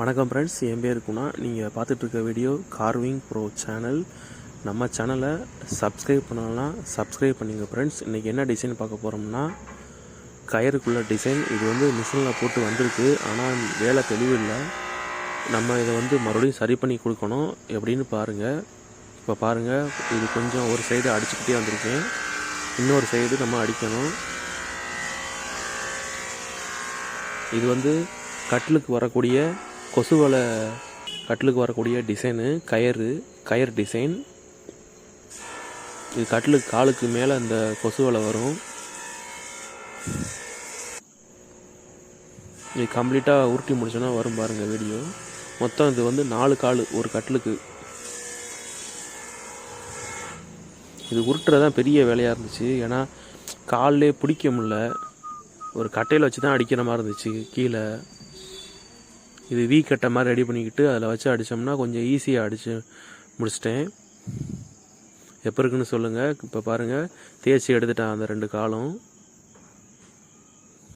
வணக்கம் ஃப்ரெண்ட்ஸ் என் பேர் குணா. நீங்கள் பார்த்துட்ருக்க வீடியோ கார்விங் ப்ரோ சேனல் நம்ம சேனலை சப்ஸ்கிரைப் பண்ணலாம் சப்ஸ்கிரைப் பண்ணிங்க ஃப்ரெண்ட்ஸ் இன்றைக்கி என்ன டிசைன் பார்க்க போகிறோம்னா கயருக்குள்ள டிசைன் இது வந்து மிஷினில் போட்டு வந்திருக்கு. ஆனால் வேலை தெளிவில்லை நம்ம இதை வந்து மறுபடியும் சரி பண்ணி கொடுக்கணும். எப்படின்னு பாருங்கள் இப்போ பாருங்கள் இது கொஞ்சம் ஒரு சைடு அடிச்சுக்கிட்டே வந்திருக்கேன் இன்னொரு சைடு நம்ம அடிக்கணும். இது வந்து கட்டிலுக்கு வரக்கூடிய கொசு வலை கட்டிலுக்கு வரக்கூடிய டிசைனு கயறு கயர் டிசைன் இது கட்டிலுக்கு காலுக்கு மேலே அந்த கொசுவலை வரும். இது கம்ப்ளீட்டாக உருட்டி முடிச்சோன்னா வரும் பாருங்கள் வீடியோ மொத்தம் இது வந்து நாலு கால் ஒரு கட்டிலுக்கு. இது உருட்டுறதான் பெரிய வேலையாக இருந்துச்சு. ஏன்னா காலிலே பிடிக்க முடில ஒரு கட்டையில் வச்சு தான் அடிக்கிற மாதிரி இருந்துச்சு. கீழே. இது வீ கட்டை மாதிரி ரெடி பண்ணிக்கிட்டு அதில் வச்சு அடித்தோம்னா கொஞ்சம் ஈஸியாக அடித்து முடிச்சிட்டேன். எப்போ இருக்குன்னு சொல்லுங்கள் இப்போ பாருங்கள் தேய்ச்சி எடுத்துட்டேன் அந்த ரெண்டு காலம்.